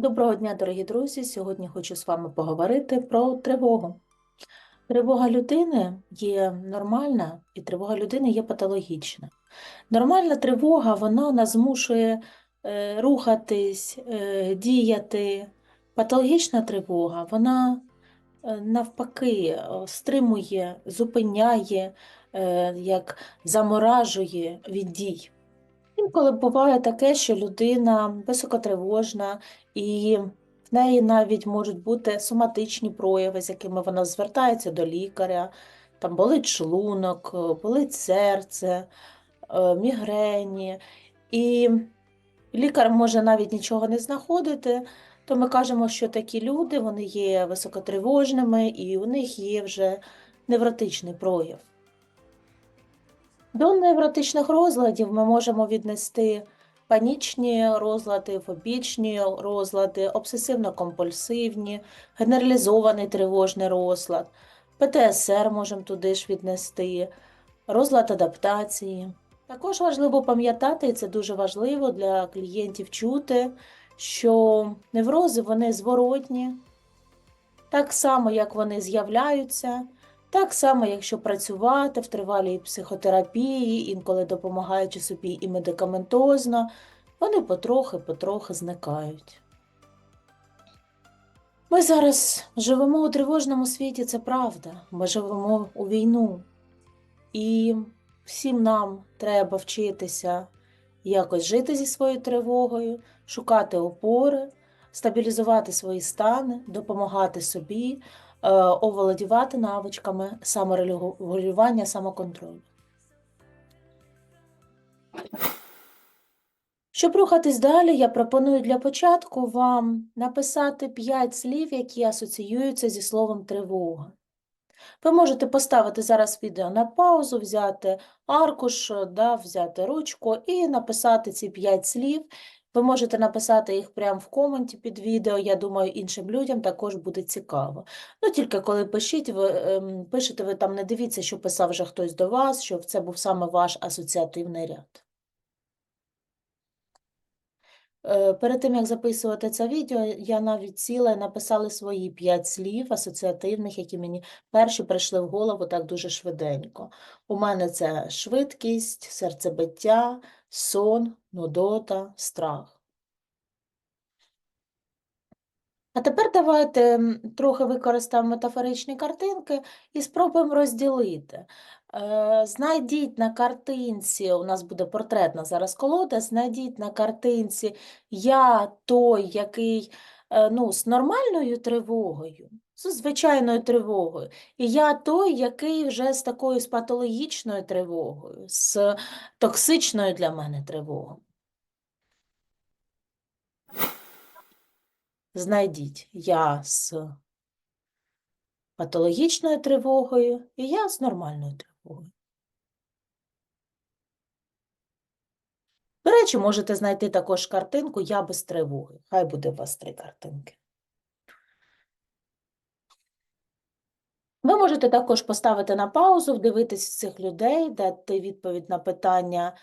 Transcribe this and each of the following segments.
Доброго дня, дорогі друзі! Сьогодні хочу з вами поговорити про тривогу. Тривога людини є нормальна, і тривога людини є патологічна. Нормальна тривога, вона нас змушує е, рухатись, е, діяти. Патологічна тривога, вона е, навпаки стримує, зупиняє, як заморажує від дій. Інколи буває таке, що людина високотривожна, і в неї навіть можуть бути соматичні прояви, з якими вона звертається до лікаря, там болить шлунок, е, болить серце, е, мігрені. І лікар може навіть нічого не знаходити, то ми кажемо, що такі люди вони є високотривожними і у них є вже невротичний прояв. До невротичних розладів ми можемо віднести панічні розлади, фобічні розлади, обсесивно-компульсивні, генералізований тривожний розлад, ПТСР можемо туди ж віднести, розлад адаптації. Також важливо пам'ятати, і це дуже важливо для клієнтів чути, що неврози вони зворотні, так само, як вони з'являються. Так само, якщо працювати в тривалій психотерапії, інколи допомагаючи собі і медикаментозно, вони потрохи-потрохи зникають. Ми зараз живемо у тривожному світі, це правда. Ми живемо у війну. І всім нам треба вчитися якось жити зі своєю тривогою, шукати опори, стабілізувати свої стани, допомагати собі, оволодівати навичками саморегулювання, самоконтролю. Щоб рухатись далі, я пропоную для початку вам написати 5 слів, які асоціюються зі словом тривога. Ви можете поставити зараз відео на паузу, взяти аркуш, да, взяти ручку і написати ці 5 слів. Ви можете написати їх прямо в коменті під відео. Я думаю, іншим людям також буде цікаво. Ну, тільки коли пишіть, ви, ем, пишете, ви там не дивіться, що писав вже хтось до вас, що це був саме ваш асоціативний ряд. Е, Перед тим, як записувати це відео, я навіть сіла і написала свої п'ять слів асоціативних, які мені перші прийшли в голову так дуже швиденько. У мене це швидкість, серцебиття, сон, нудота, страх. А тепер давайте трохи використаємо метафоричні картинки і спробуємо розділити. Е, Знайдіть на картинці, у нас буде портретна зараз колода, знайдіть на картинці я той, який е, ну, з нормальною тривогою, з звичайною тривогою, і я той, який вже з такою з патологічною тривогою, з токсичною для мене тривогою. Знайдіть я з патологічною тривогою і я з нормальною тривогою. До речі, можете знайти також картинку Я без тривоги. Хай буде у вас три картинки. Ви можете також поставити на паузу, вдивитись цих людей, дати відповідь на питання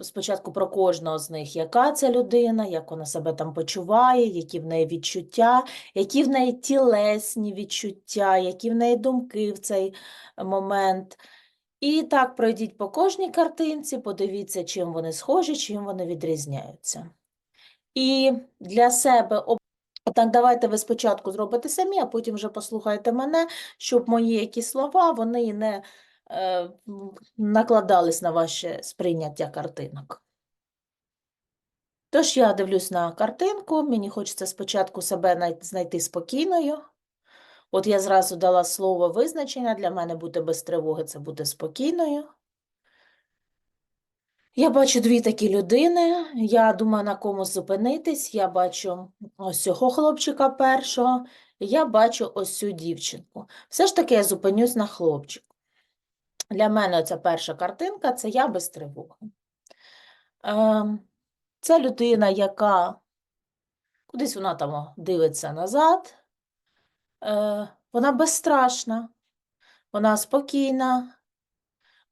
спочатку про кожного з них, яка це людина, як вона себе там почуває, які в неї відчуття, які в неї тілесні відчуття, які в неї думки в цей момент. І так пройдіть по кожній картинці, подивіться, чим вони схожі, чим вони відрізняються. І для себе так, давайте ви спочатку зробите самі, а потім вже послухайте мене, щоб мої якісь слова вони не е, накладались на ваше сприйняття картинок. Тож я дивлюсь на картинку, мені хочеться спочатку себе знайти спокійною. От я зразу дала слово визначення, для мене бути без тривоги це бути спокійною. Я бачу дві такі людини, я думаю на комусь зупинитись, я бачу ось цього хлопчика першого, я бачу ось цю дівчинку. Все ж таки я зупинюсь на хлопчику. Для мене ця перша картинка це я без тривоги. Ем, Це людина, яка кудись вона там дивиться назад, Е, вона безстрашна, вона спокійна,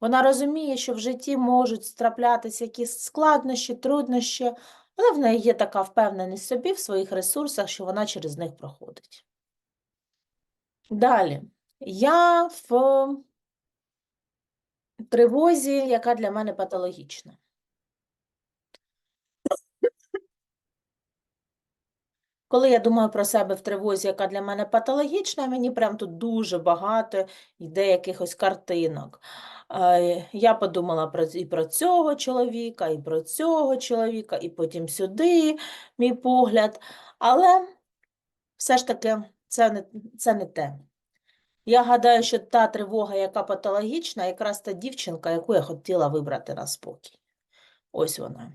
вона розуміє, що в житті можуть траплятися якісь складнощі, труднощі, Але в неї є така впевненість собі в своїх ресурсах, що вона через них проходить. Далі. Я в тривозі, яка для мене патологічна. Коли я думаю про себе в тривозі, яка для мене патологічна, мені прям тут дуже багато йде якихось картинок. Я подумала і про цього чоловіка, і про цього чоловіка, і потім сюди мій погляд. Але все ж таки це не, це не те. Я гадаю, що та тривога, яка патологічна, якраз та дівчинка, яку я хотіла вибрати на спокій. Ось вона.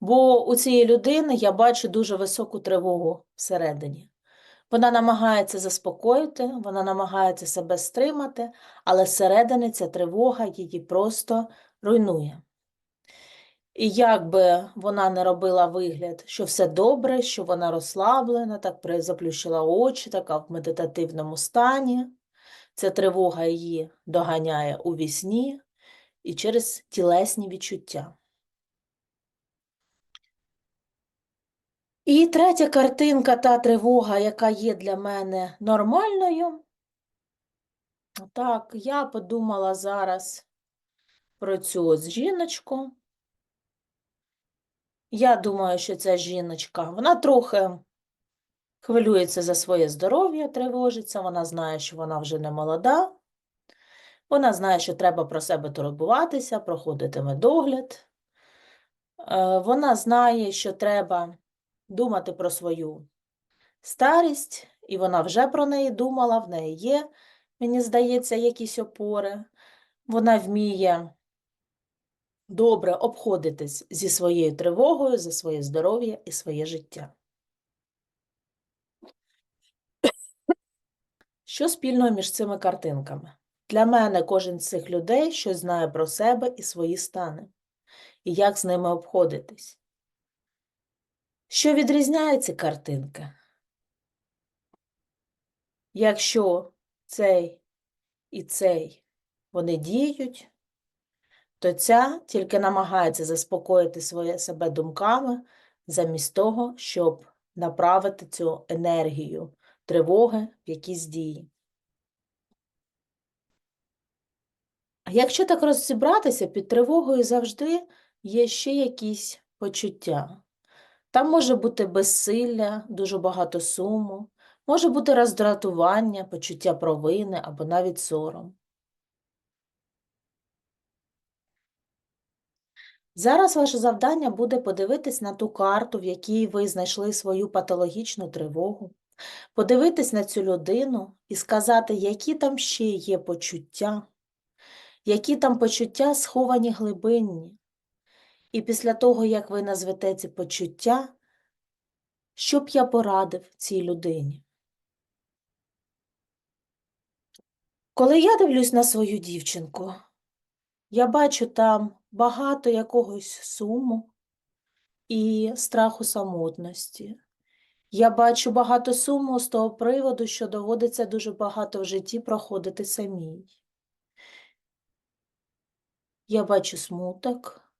Бо у цієї людини я бачу дуже високу тривогу всередині. Вона намагається заспокоїти, вона намагається себе стримати, але зсередини ця тривога її просто руйнує. І як би вона не робила вигляд, що все добре, що вона розслаблена, так заплющила очі, така в медитативному стані, ця тривога її доганяє у вісні і через тілесні відчуття. І третя картинка, та тривога, яка є для мене нормальною. Так, я подумала зараз про цю ось жіночку. Я думаю, що ця жіночка, вона трохи хвилюється за своє здоров'я, тривожиться, вона знає, що вона вже не молода. Вона знає, що треба про себе турбуватися, проходити медогляд. Е, Вона знає, що треба думати про свою старість, і вона вже про неї думала, в неї є, мені здається, якісь опори. Вона вміє добре обходитись зі своєю тривогою, за своє здоров'я і своє життя. Що спільного між цими картинками? Для мене кожен з цих людей щось знає про себе і свої стани, і як з ними обходитись. Що відрізняє ці картинки? Якщо цей і цей вони діють, то ця тільки намагається заспокоїти своє себе думками, замість того, щоб направити цю енергію тривоги в якісь дії. Якщо так розібратися, під тривогою завжди є ще якісь почуття. Там може бути безсилля, дуже багато суму, може бути роздратування, почуття провини або навіть сором. Зараз ваше завдання буде подивитись на ту карту, в якій ви знайшли свою патологічну тривогу, подивитись на цю людину і сказати, які там ще є почуття, які там почуття сховані глибинні. І після того, як ви назвете ці почуття, що б я порадив цій людині? Коли я дивлюсь на свою дівчинку, я бачу там багато якогось суму і страху самотності. Я бачу багато суму з того приводу, що доводиться дуже багато в житті проходити самій. Я бачу смуток,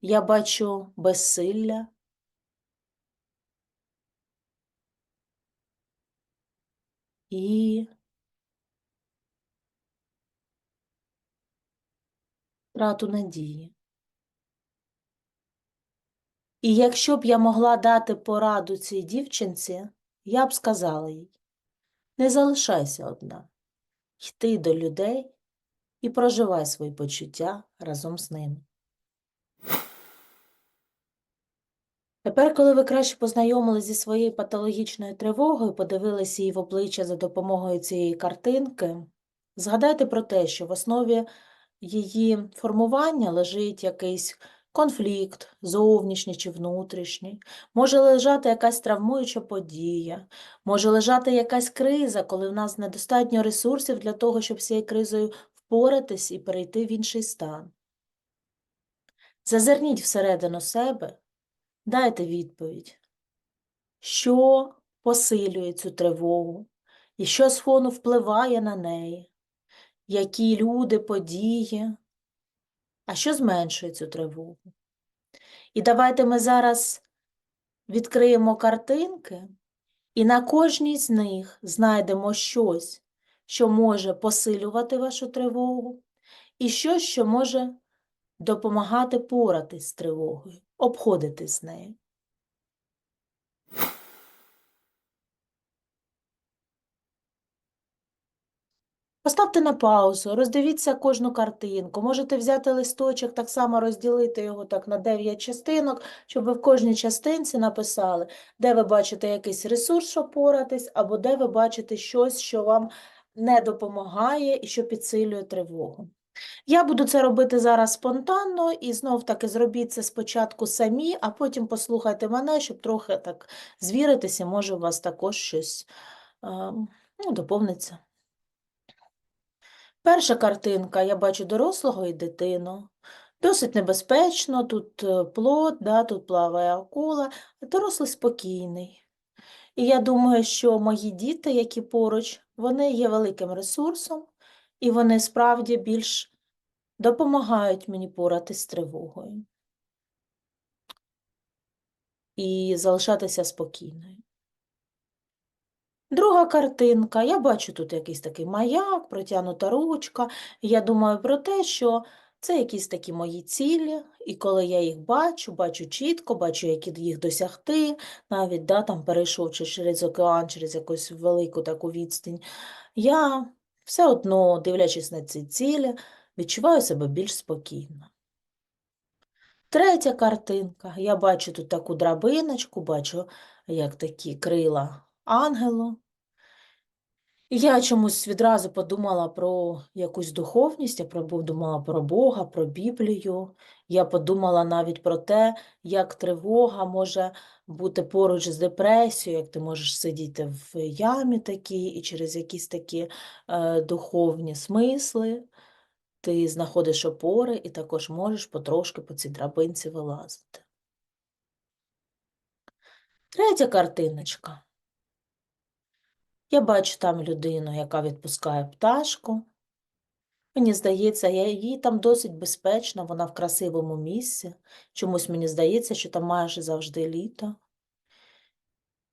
я бачу безсилля. І втрату надії. І якщо б я могла дати пораду цій дівчинці, я б сказала їй: не залишайся одна, йти до людей і проживай свої почуття разом з ними. Тепер, коли ви краще познайомилися зі своєю патологічною тривогою, подивилися її в обличчя за допомогою цієї картинки, згадайте про те, що в основі її формування лежить якийсь конфлікт, зовнішній чи внутрішній, може лежати якась травмуюча подія, може лежати якась криза, коли в нас недостатньо ресурсів для того, щоб з цією кризою впоратись і перейти в інший стан. Зазирніть всередину себе, дайте відповідь, що посилює цю тривогу? І що з фону впливає на неї які люди, події, а що зменшує цю тривогу. І давайте ми зараз відкриємо картинки, і на кожній з них знайдемо щось, що може посилювати вашу тривогу, і щось, що може допомагати поратись з тривогою, обходитись з нею. Поставте на паузу, роздивіться кожну картинку. Можете взяти листочок, так само розділити його так на 9 частинок, щоб ви в кожній частинці написали, де ви бачите якийсь ресурс, щоб поратись, або де ви бачите щось, що вам не допомагає і що підсилює тривогу. Я буду це робити зараз спонтанно і знов таки зробіть це спочатку самі, а потім послухайте мене, щоб трохи так звіритися, може у вас також щось е, ну, доповниться. Перша картинка, я бачу дорослого і дитину. Досить небезпечно, тут е, плод, да, тут плаває акула, дорослий спокійний. І я думаю, що мої діти, які поруч, вони є великим ресурсом, і вони справді більш допомагають мені поратись з тривогою і залишатися спокійною. Друга картинка. Я бачу тут якийсь такий маяк, протягнута ручка. Я думаю про те, що це якісь такі мої цілі, і коли я їх бачу, бачу чітко, бачу, як їх досягти, навіть да, там перейшовши через океан, через якусь велику таку відстань, я все одно, дивлячись на ці цілі, відчуваю себе більш спокійно. Третя картинка. Я бачу тут таку драбиночку, бачу, як такі крила ангелу. І я чомусь відразу подумала про якусь духовність, я подумала про Бога, про Біблію. Я подумала навіть про те, як тривога може бути поруч з депресією, як ти можеш сидіти в ямі такій, і через якісь такі е, духовні смисли ти знаходиш опори і також можеш потрошки по цій драбинці вилазити. Третя картиночка. Я бачу там людину, яка відпускає пташку. Мені здається, я- їй там досить безпечно, вона в красивому місці. Чомусь мені здається, що там майже завжди літо.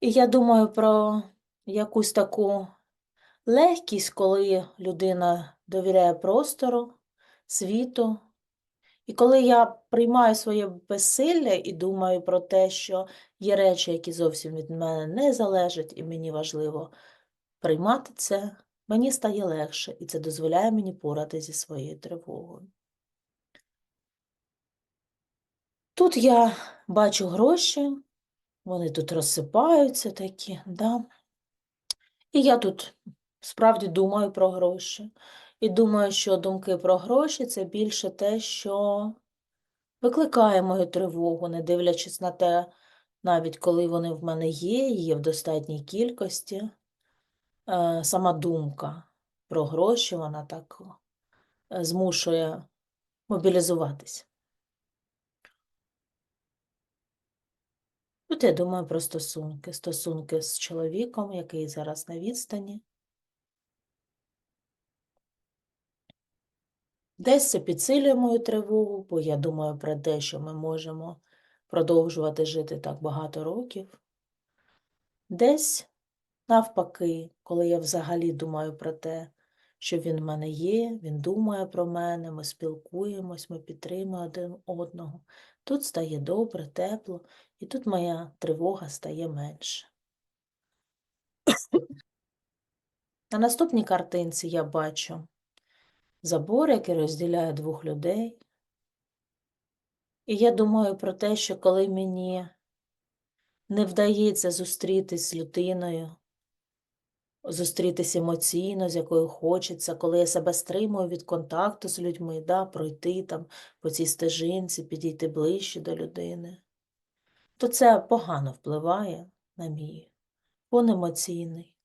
І я думаю про якусь таку легкість, коли людина довіряє простору, світу. І коли я приймаю своє безсилля і думаю про те, що є речі, які зовсім від мене не залежать, і мені важливо приймати це, мені стає легше, і це дозволяє мені порати зі своєю тривогою. Тут я бачу гроші, вони тут розсипаються такі, да? І я тут справді думаю про гроші. І думаю, що думки про гроші це більше те, що викликає мою тривогу, не дивлячись на те, навіть коли вони в мене є, є в достатній кількості. Е, Сама думка про гроші, вона так е, змушує мобілізуватись. Тут я думаю про стосунки. Стосунки з чоловіком, який зараз на відстані. Десь це підсилює мою тривогу, бо я думаю про те, що ми можемо продовжувати жити так багато років. Десь, навпаки, коли я взагалі думаю про те, що він в мене є, він думає про мене, ми спілкуємось, ми підтримуємо один одного. Тут стає добре, тепло, і тут моя тривога стає менше. На наступній картинці я бачу забор, який розділяє двох людей. І я думаю про те, що коли мені не вдається зустрітись з людиною, зустрітись емоційно, з якою хочеться, коли я себе стримую від контакту з людьми, да, пройти там по цій стежинці, підійти ближче до людини, то це погано впливає на мій фон емоційний.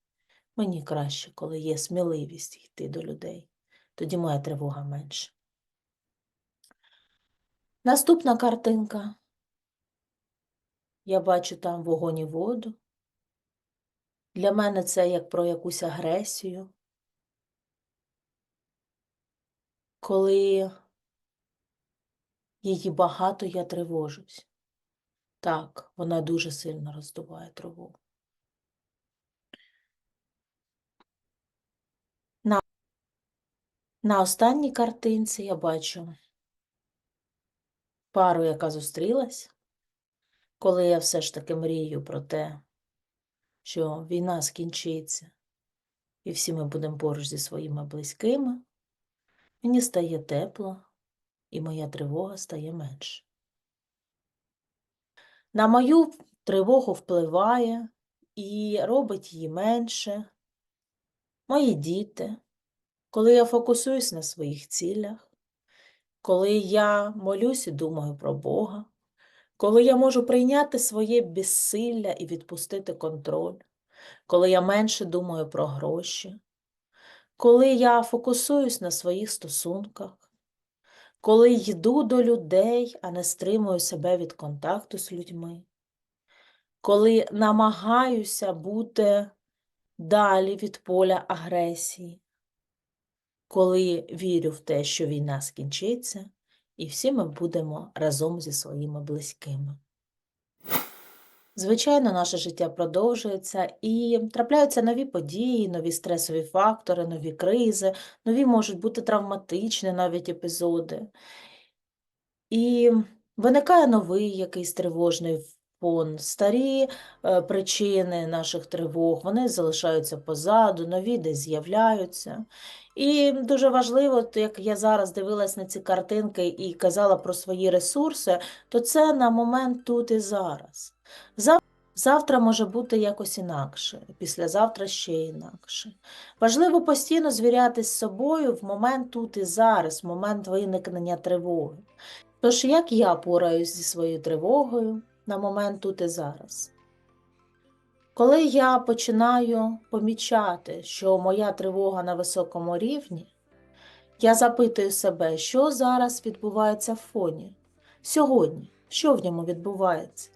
Мені краще, коли є сміливість йти до людей. Тоді моя тривога менше. Наступна картинка. Я бачу там вогонь і воду. Для мене це як про якусь агресію. Коли її багато, я тривожусь. Так, вона дуже сильно роздуває тривогу. На, на останній картинці я бачу пару, яка зустрілась, коли я все ж таки мрію про те, що війна скінчиться, і всі ми будемо поруч зі своїми близькими, мені стає тепло, і моя тривога стає менше. На мою тривогу впливає і робить її менше. Мої діти, коли я фокусуюсь на своїх цілях, коли я молюсь і думаю про Бога, коли я можу прийняти своє безсилля і відпустити контроль, коли я менше думаю про гроші, коли я фокусуюсь на своїх стосунках, коли йду до людей, а не стримую себе від контакту з людьми, коли намагаюся бути далі від поля агресії, коли вірю в те, що війна скінчиться, і всі ми будемо разом зі своїми близькими. Звичайно, наше життя продовжується і трапляються нові події, нові стресові фактори, нові кризи, нові можуть бути травматичні навіть епізоди. І виникає новий якийсь тривожний фон. Старі е, причини наших тривог, вони залишаються позаду, нові десь з'являються. І дуже важливо, як я зараз дивилась на ці картинки і казала про свої ресурси, то це на момент тут і зараз. Завтра може бути якось інакше, післязавтра ще інакше. Важливо постійно звірятись з собою в момент тут і зараз, в момент виникнення тривоги. Тож, як я пораюсь зі своєю тривогою на момент тут і зараз? Коли я починаю помічати, що моя тривога на високому рівні, я запитую себе, що зараз відбувається в фоні. Сьогодні, що в ньому відбувається?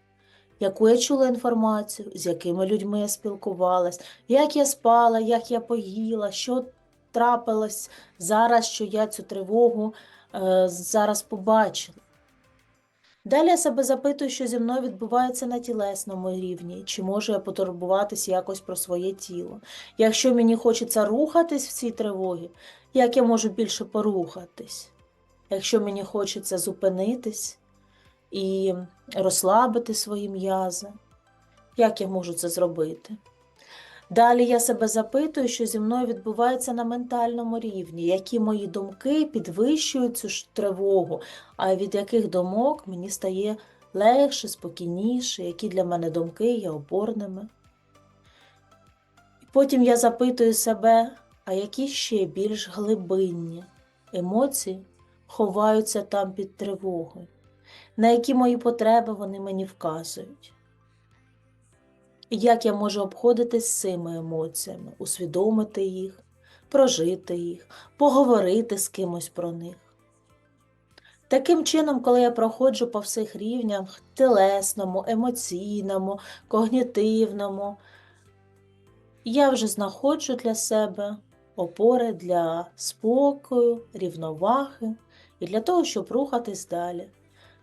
Яку я чула інформацію, з якими людьми я спілкувалась, як я спала, як я поїла, що трапилось зараз, що я цю тривогу е, зараз побачила. Далі я себе запитую, що зі мною відбувається на тілесному рівні, чи можу я потурбуватись якось про своє тіло. Якщо мені хочеться рухатись в цій тривогі, як я можу більше порухатись? Якщо мені хочеться зупинитись і розслабити свої м'язи, як я можу це зробити? Далі я себе запитую, що зі мною відбувається на ментальному рівні, які мої думки підвищують цю ж тривогу, а від яких думок мені стає легше, спокійніше, які для мене думки є опорними. Потім я запитую себе, а які ще більш глибинні емоції ховаються там під тривогою, на які мої потреби вони мені вказують. Як я можу обходитись з цими емоціями, усвідомити їх, прожити їх, поговорити з кимось про них. Таким чином, коли я проходжу по всіх рівнях тілесному, емоційному, когнітивному, я вже знаходжу для себе опори для спокою, рівноваги і для того, щоб рухатись далі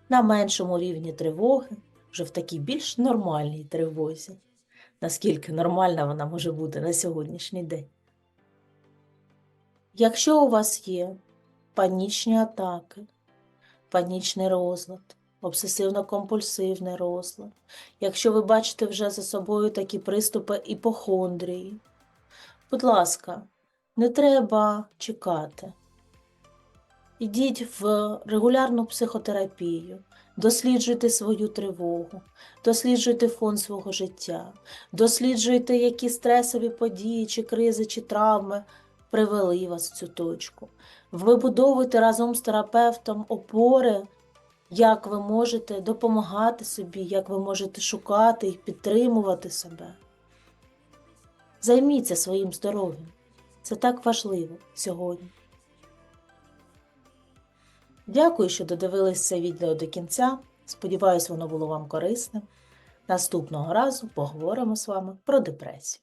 на меншому рівні тривоги, вже в такій більш нормальній тривозі наскільки нормальна вона може бути на сьогоднішній день. Якщо у вас є панічні атаки, панічний розлад, обсесивно-компульсивний розлад, якщо ви бачите вже за собою такі приступи іпохондрії, будь ласка, не треба чекати. Ідіть в регулярну психотерапію, досліджуйте свою тривогу, досліджуйте фон свого життя, досліджуйте, які стресові події, чи кризи, чи травми привели вас в цю точку. Вибудовуйте разом з терапевтом опори, як ви можете допомагати собі, як ви можете шукати і підтримувати себе. Займіться своїм здоров'ям. Це так важливо сьогодні. Дякую, що додивились це відео до кінця. Сподіваюсь, воно було вам корисним. Наступного разу поговоримо з вами про депресію.